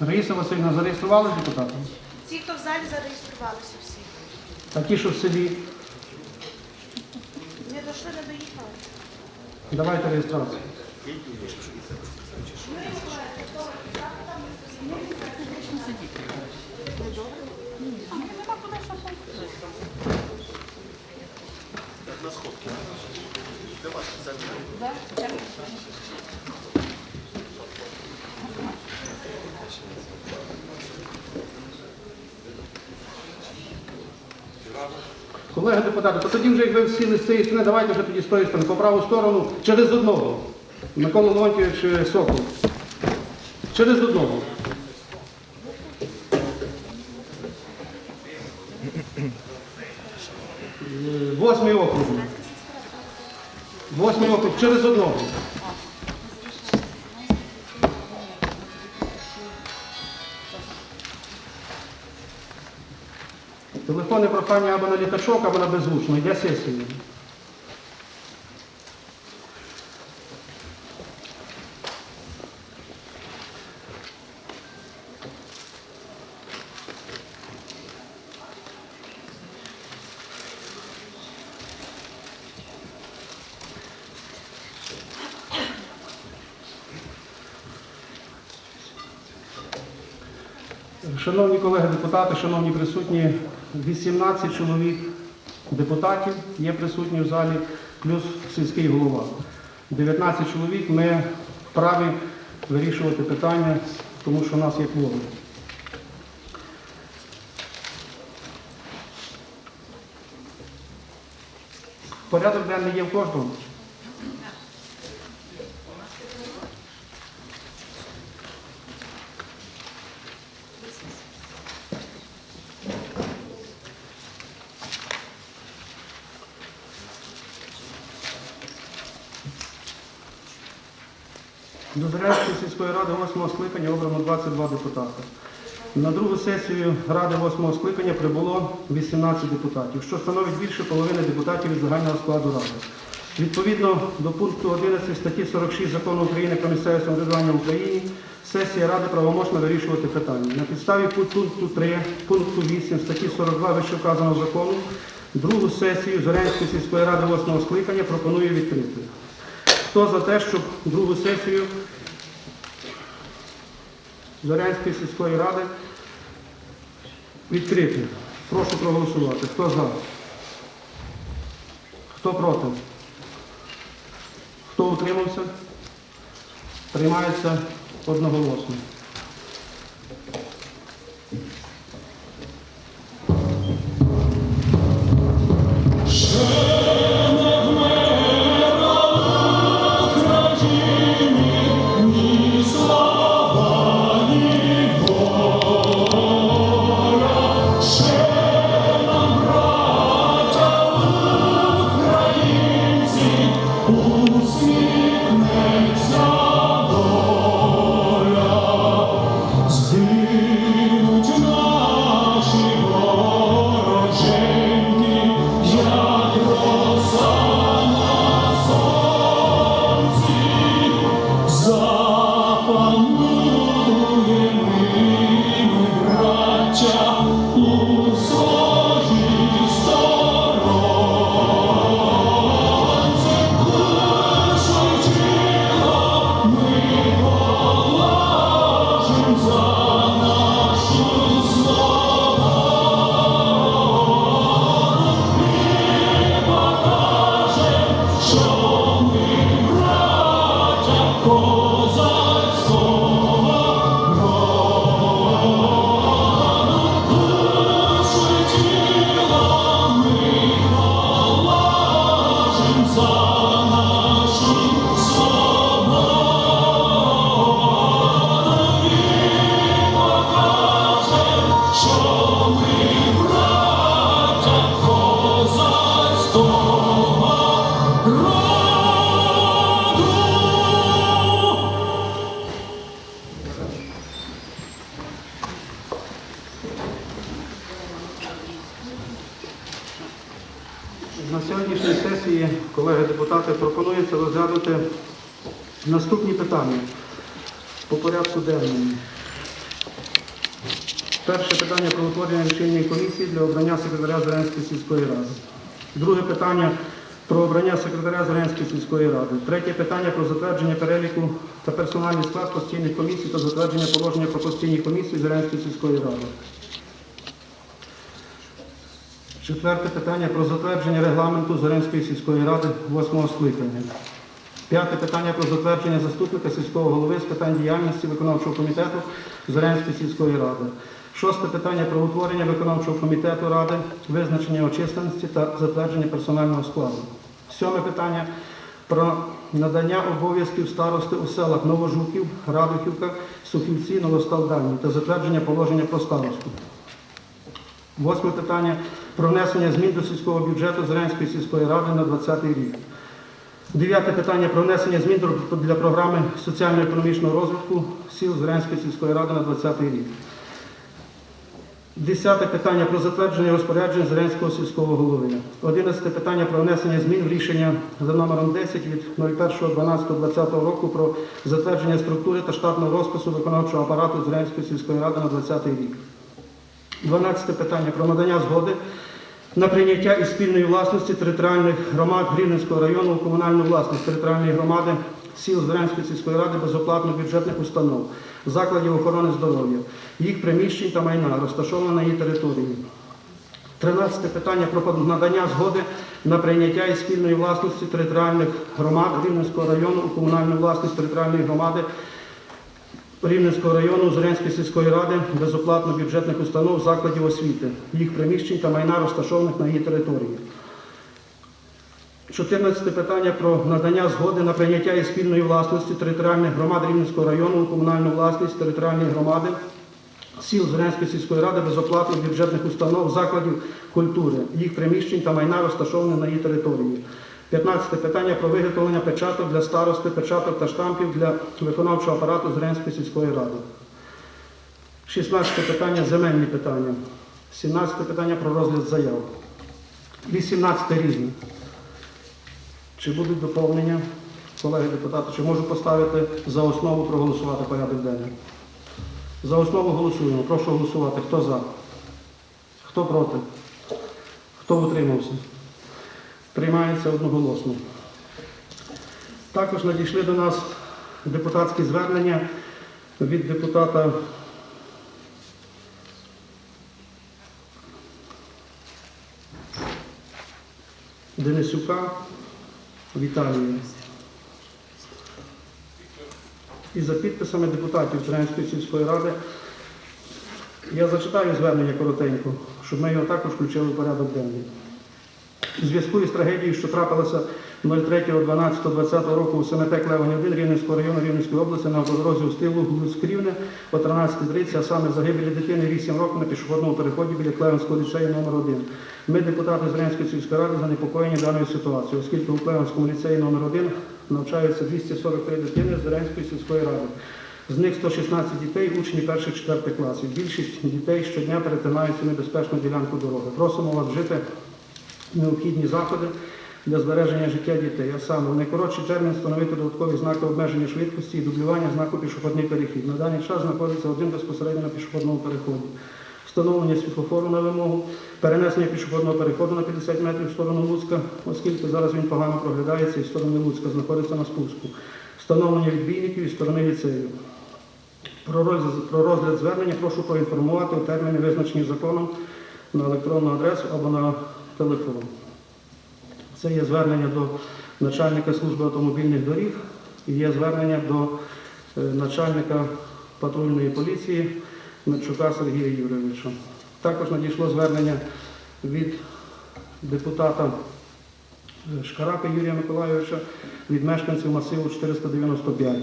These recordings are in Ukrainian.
Раїса Васильівна зареєструвалися депутатом? Ті, хто в залі зареєструвалися всі. А ті, що в селі, Не дійшли, не доїхали. давайте реєстрацію. Колеги депутати, то тоді вже як ви всі не цієї сторони, давайте вже тоді з тої сторони, по праву сторону, через одного. Микола Леонтьович е, Сокол. Через одного. Восьмий округ. Восьмий округ, через одного. Прохання або на літачок, або на беззвучно. Йде сесія. Шановні колеги депутати, шановні присутні, 18 чоловік депутатів є присутні в залі, плюс сільський голова. 19 чоловік ми вправі вирішувати питання, тому що в нас є кворум. Порядок денний є в кожному. До Сільської ради 8 скликання обрано 22 депутати. На другу сесію ради 8 скликання прибуло 18 депутатів, що становить більше половини депутатів від загального складу ради. Відповідно до пункту 11 статті 46 закону України про місцеве самоврядування в Україні, сесія ради правоможна вирішувати питання. На підставі пункту 3, пункту 8 статті 42 вищевказаного закону, другу сесію Зорянської сільської ради 8 скликання пропонує відкрити. Хто за те, щоб другу сесію Зорянської сільської ради відкрити? Прошу проголосувати. Хто за? Хто проти? Хто утримався? Приймається одноголосно. Наступні питання по порядку денному. Перше питання про утворення рішильної комісії для обрання секретаря Зеленської сільської ради. Друге питання про обрання секретаря Зеленської сільської ради. Третє питання про затвердження переліку та персональний склад постійних комісій та затвердження положення про постійні комісії Зеленської сільської ради. Четверте питання про затвердження регламенту Зеленської сільської ради восьмого скликання. П'яте питання про затвердження заступника сільського голови з питань діяльності виконавчого комітету Зорянської сільської ради. Шосте питання про утворення виконавчого комітету ради, визначення його численності та затвердження персонального складу. Сьоме питання про надання обов'язків старости у селах Новожуків, Радухівка, Сухівці, Новосталдальні та затвердження положення про старосту. Восьме питання про внесення змін до сільського бюджету Зеленської сільської ради на 2020 рік. Дев'яте питання про внесення змін для програми соціально-економічного розвитку сіл Зеленської сільської ради на 2020 рік. Десяте питання про затвердження розпоряджень Зеленського сільського голови. Одинадцяте питання про внесення змін в рішення за номером 10 від 01.12.2020 року про затвердження структури та штатного розпису виконавчого апарату Зеленської сільської ради на 2020 рік. 12 питання про надання згоди на прийняття із спільної власності територіальних громад Рівненського району у комунальну власність територіальної громади сіл Зеленської сільської ради безоплатно бюджетних установ, закладів охорони здоров'я, їх приміщень та майна, розташованих на її території. 13 питання про надання згоди на прийняття із спільної власності територіальних громад Рівненського району у комунальну власність територіальної громади Рівненського району Зорянської сільської ради безоплатно бюджетних установ закладів освіти, їх приміщень та майна розташованих на її території. 14 питання про надання згоди на прийняття із спільної власності територіальних громад Рівненського району комунальну власність територіальної громади сіл Зорянської сільської ради безоплатних бюджетних установ закладів культури, їх приміщень та майна розташованих на її території. 15 питання про виготовлення печаток для старости, печаток та штампів для виконавчого апарату Зеленської сільської ради. 16 питання земельні питання. 17 питання про розгляд заяв. 18 різне. Чи будуть доповнення, колеги депутати, чи можу поставити за основу проголосувати порядок денний? За основу голосуємо. Прошу голосувати. Хто за? Хто проти? Хто утримався? Приймається одноголосно. Також надійшли до нас депутатські звернення від депутата Денисюка Віталія. І за підписами депутатів Зеленської сільської ради я зачитаю звернення коротенько, щоб ми його також включили в порядок денний. У зв'язку із трагедією, що трапилася 03.12.2020 року у СМТ Клевані 1 Рівненського району Рівненської області на автодорозі у стилу Луцькрівне о 13.30, а саме загибелі дитини 8 років на пішохідному переході біля Клевенського ліцею номер 1 Ми, депутати Зеленської сільської ради, занепокоєні даною ситуацією, оскільки у Клевенському ліцеї номер 1 навчаються 243 дитини з Зеленської сільської ради. З них 116 дітей, учні перших четвертих класів. Більшість дітей щодня перетинають цю небезпечну ділянку дороги. Просимо вас вжити необхідні заходи для збереження життя дітей, а саме в найкоротший термін встановити додаткові знаки обмеження швидкості і дублювання знаку пішохідний перехід. На даний час знаходиться один безпосередньо на пішохідному переході. Встановлення світлофору на вимогу, перенесення пішохідного переходу на 50 метрів в сторону Луцька, оскільки зараз він погано проглядається і з сторони Луцька знаходиться на спуску. Встановлення відбійників із сторони ліцею. Про розгляд, звернення прошу проінформувати у терміни, визначені законом на електронну адресу або на телефон. Це є звернення до начальника служби автомобільних доріг і є звернення до е, начальника патрульної поліції Медчука Сергія Юрійовича. Також надійшло звернення від депутата е, Шкарапи Юрія Миколайовича від мешканців масиву 495.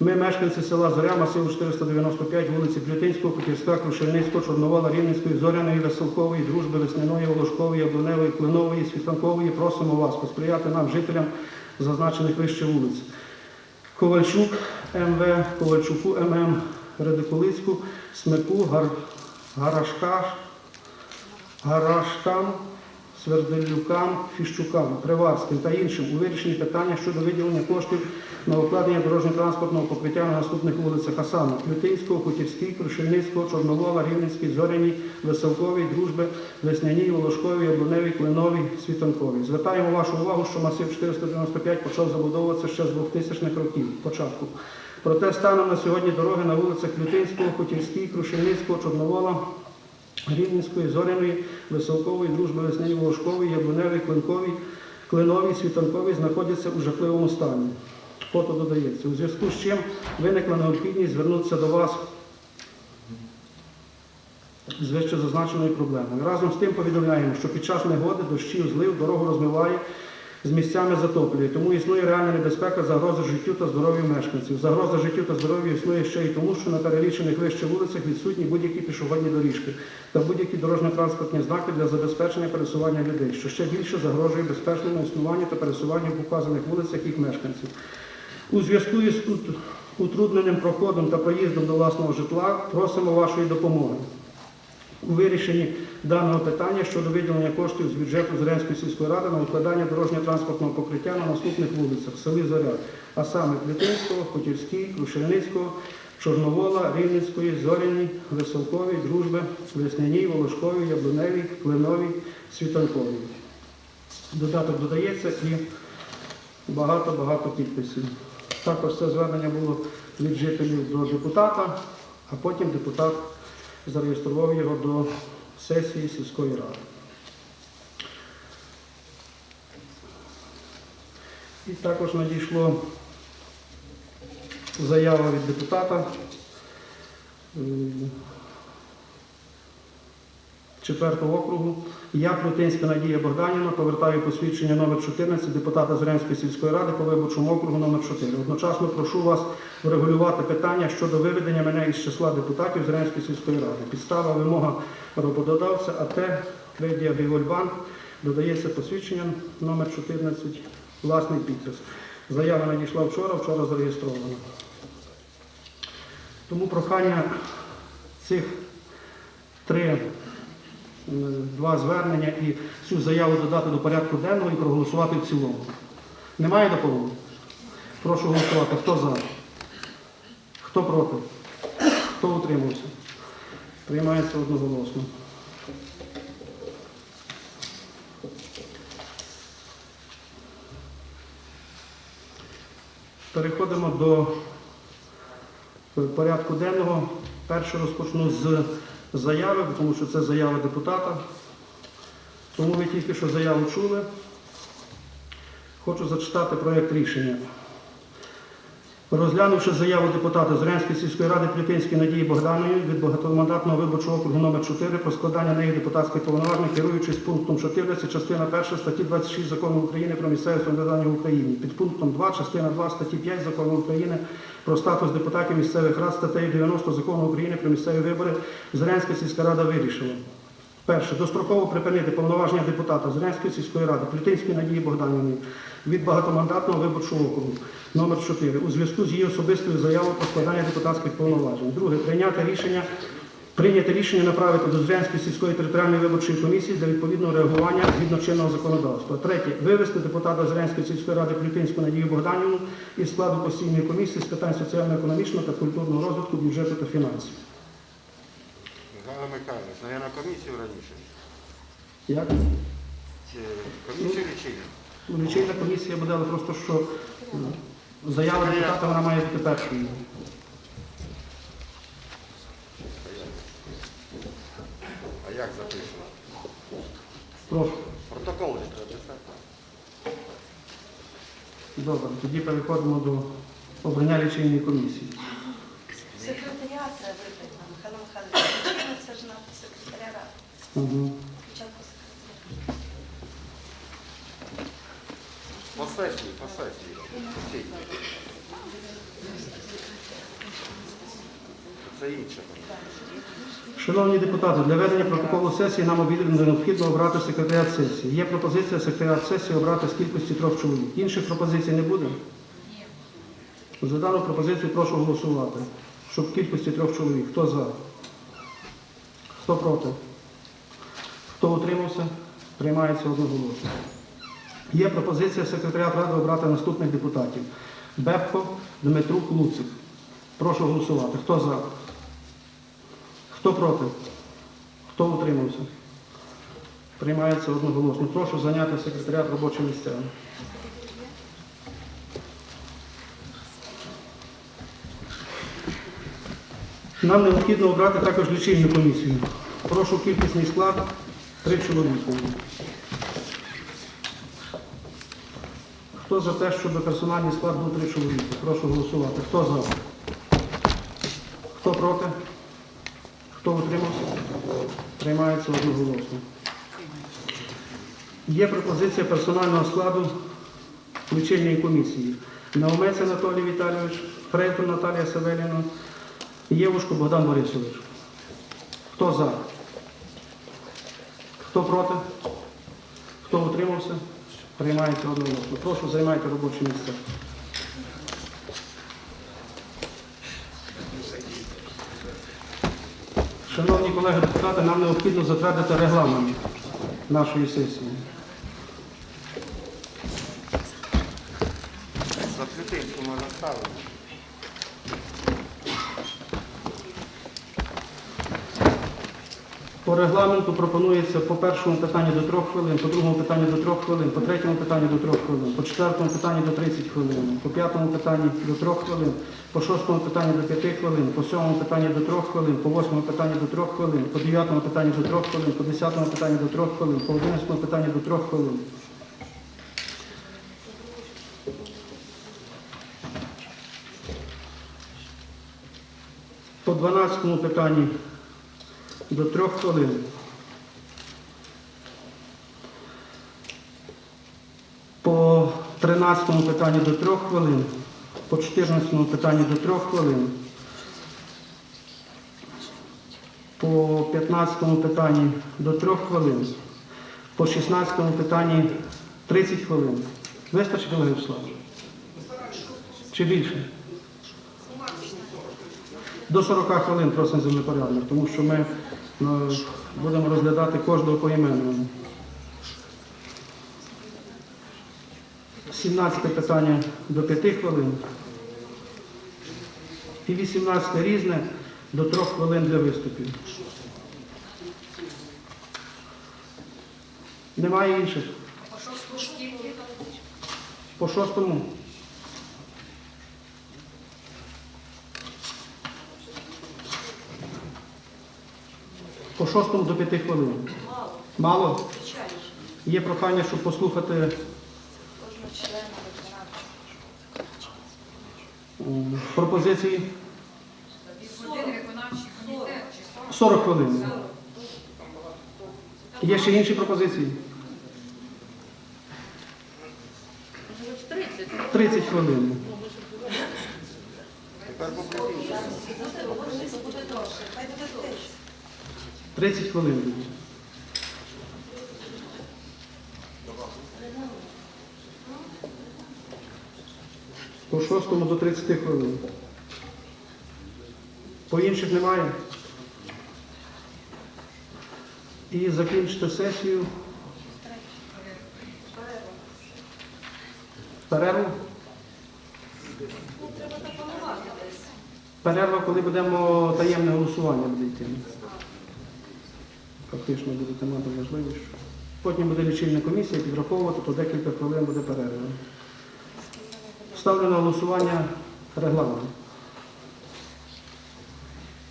Ми, мешканці села Зоря, масиву 495, вулиці Плютинського, Путівська, Крушельницького, Чорновола, Рівненської, Зоряної, Веселкової, Дружби, Весняної, Волошкової, Облуневої, Клинової, Світанкової просимо вас посприяти нам, жителям зазначених вище вулиць. Ковальчук МВ, Ковальчуку ММ, Редикулицьку, Смику, Гар, Гарашка, Гарашкам, Сверделюкам, Фіщукам, Приварським та іншим у вирішенні питання щодо виділення коштів на укладення дорожньо-транспортного покриття на наступних вулицях, а саме Лютинського, Крушельницького, Чорновола, Рівненський, Зоряній, Веселковій, Дружби, Весняній, Волошковій, Яблуневій, Клиновій, Світанковій. Звертаємо вашу увагу, що масив 495 почав забудовуватися ще з 2000-х років, початку. Проте станом на сьогодні дороги на вулицях Лютинського, Хутівський, Крушельницького, Чорновола, Рівненської, Зоряної, Веселкової, Дружби Весняної, Волошкової, Яблуневої, Клинковій, Клиновій, Світанковій знаходяться у жахливому стані. Фото додається. У зв'язку з чим виникла необхідність звернутися до вас з вище зазначеною проблемою. Разом з тим повідомляємо, що під час негоди, дощів, злив дорогу розмиває, з місцями затоплює. Тому існує реальна небезпека загрози життю та здоров'ю мешканців. Загроза життю та здоров'ю існує ще й тому, що на перелічених вище вулицях відсутні будь-які пішохідні доріжки та будь-які дорожньо-транспортні знаки для забезпечення пересування людей, що ще більше загрожує безпечному існуванню та пересуванню по вказаних вулицях їх мешканців. У зв'язку із ут- утрудненим проходом та проїздом до власного житла просимо вашої допомоги у вирішенні даного питання щодо виділення коштів з бюджету Зеленської сільської ради на укладання дорожньо-транспортного покриття на наступних вулицях селі Зоря, а саме Плетинського, Хотівський, Крушельницького, Чорновола, Рівненської, Зоряній, Веселковій, Дружби, Весняній, Волошковій, Яблуневій, Клиновій, Світанковій. Додаток додається і багато-багато підписів. Також це звернення було від жителів до депутата, а потім депутат зареєстрував його до сесії сільської ради. І також надійшло заява від депутата четвертого округу. Я, Плютинська Надія Богданівна, повертаю посвідчення номер 14 депутата Зеленської сільської ради по виборчому округу номер 4. Одночасно прошу вас врегулювати питання щодо виведення мене із числа депутатів Зеленської сільської ради. Підстава вимога роботодавця АТ Кредія Григольбанк додається посвідчення номер 14, власний підпис. Заява надійшла вчора, вчора зареєстрована. Тому прохання цих три два звернення і цю заяву додати до порядку денного і проголосувати в цілому. Немає доповнень? Прошу голосувати. Хто за? Хто проти? Хто утримався? Приймається одноголосно. Переходимо до порядку денного. Перше розпочну з заяви, тому що це заява депутата. Тому ви тільки що заяву чули. Хочу зачитати проєкт рішення. Розглянувши заяву депутата Зорянської сільської ради Плютинської Надії Богданої від багатомандатного виборчого округу номер 4 про складання неї депутатських повноважень, керуючись пунктом 14, частина 1 статті 26 Закону України про місцеве самоврядування в Україні, під пунктом 2, частина 2 статті 5 Закону України про статус депутатів місцевих рад, статтею 90 Закону України про місцеві вибори, Зорянська сільська рада вирішила. Перше, достроково припинити повноваження депутата Зеленської сільської ради Плютинської Надії Богданівни від багатомандатного виборчого округу номер 4 у зв'язку з її особистою заявою про складання депутатських повноважень. Друге, прийняти рішення Прийняти рішення направити до Зрянської сільської територіальної виборчої комісії для відповідного реагування згідно чинного законодавства. Третє. Вивести депутата Зрянської сільської ради Плютинську Надію Богданівну із складу постійної комісії з питань соціально-економічного та культурного розвитку бюджету та фінансів. Михайло Михайлович, наверное, комісію раніше. Як? Чи комісію лічили? Лічильна комісія буде, але просто що м, заява депутата вона має бути першою. А як записано? Прошу. Протокол же треба писати. Добре, тоді переходимо до обрання лічильної комісії. Секретаря це випитано, Михайло Михайлович. Причина це ж на секретаря ради. Угу. По сесії, по сесії. Це інше. Шановні депутати, для ведення протоколу сесії нам обід- необхідно обрати секретаріат сесії. Є пропозиція секретаріат сесії обрати з кількості трьох чоловік. Інших пропозицій не буде? Ні. За дану пропозицію прошу голосувати, щоб в кількості трьох чоловік. Хто за? Хто проти? Хто утримався? Приймається одноголосно. Є пропозиція секретаріат ради обрати наступних депутатів. Бепко, Дмитрук, Луцик. Прошу голосувати. Хто за? Хто проти? Хто утримався? Приймається одноголосно. Прошу зайняти секретаріат робочі місця. Нам необхідно обрати також лічильну комісію. Прошу кількісний склад три чоловіка. Хто за те, щоб персональний склад був три чоловіки? Прошу голосувати. Хто за? Хто проти? Хто утримався? Приймається одноголосно. Є пропозиція персонального складу лічильної комісії. Наумець Анатолій Віталійович, Фрейтон Наталія Савеліна, Євушко Богдан Борисович. Хто за? Хто проти? Хто утримався? Приймається одноголосно. Прошу займайте робочі місця. Шановні колеги депутати, нам необхідно затвердити регламент нашої сесії. За Цвітинську можна ставити. По регламенту пропонується по першому питанню до трьох хвилин, по другому питанню до трьох хвилин, по третьому питанню до трьох хвилин, по четвертому питанню до 30 хвилин, по п'ятому питанню до трьох хвилин, по шостому питанню до п'яти хвилин, по сьомому питанню до трьох хвилин, по восьмому питанню до трьох хвилин, по дев'ятому питанню до трьох хвилин, по десятому питанню до трьох хвилин, по одинадцятому питанню до трьох хвилин. По 12 питанні до трьох хвилин. По 13 питанню до трьох хвилин, по 14 питанню до трьох хвилин, по 15 питанні до трьох хвилин, по 16 питанні 30 хвилин. Вистачить, Олег Вячеславович? Чи більше? До 40 хвилин просимо землепорядник, тому що ми будемо розглядати кожного поіменно. 17 питання до 5 хвилин. І 18 різне до 3 хвилин для виступів. Немає інших. По шостому. Шостому до п'яти хвилин. Мало? Мало? Є прохання, щоб послухати Кожного члена пропозиції. Один виконавчий комітет чи 40? 40 хвилин. Є ще інші пропозиції? 30 хвилин. Тепер буде довше. 30 хвилин. буде. По шостому до 30 хвилин. По інших немає. І закінчити сесію. Перерву. Перерва, коли будемо таємне голосування буде. Фактично будете мати можливість. Потім буде лічильна комісія підраховувати, то декілька хвилин буде перерва. Ставлю на голосування регламент.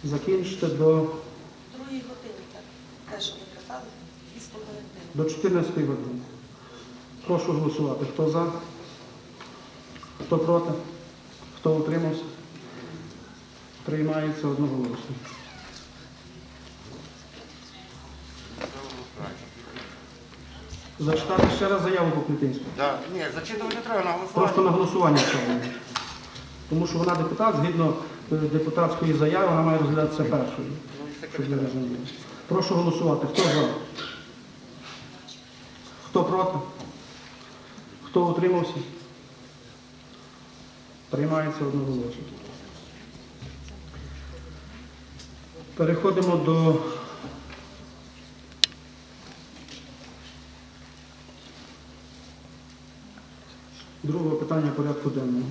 Закінчити до, Другій годині, так. Те, що ви казали, години. до 14 години. Прошу голосувати. Хто за? Хто проти? Хто утримався? Приймається одноголосно. Зачитати ще раз заяву по Клітинську. Да. Ні, зачитувати не треба на Просто на голосування. голосування. Тому що вона депутат, згідно е, депутатської заяви, вона має розглядатися першою. Ну, і Щоб ви секретар. розуміли. Прошу голосувати. Хто за? Хто проти? Хто утримався? Приймається одноголосно. Переходимо до другого питання порядку денного.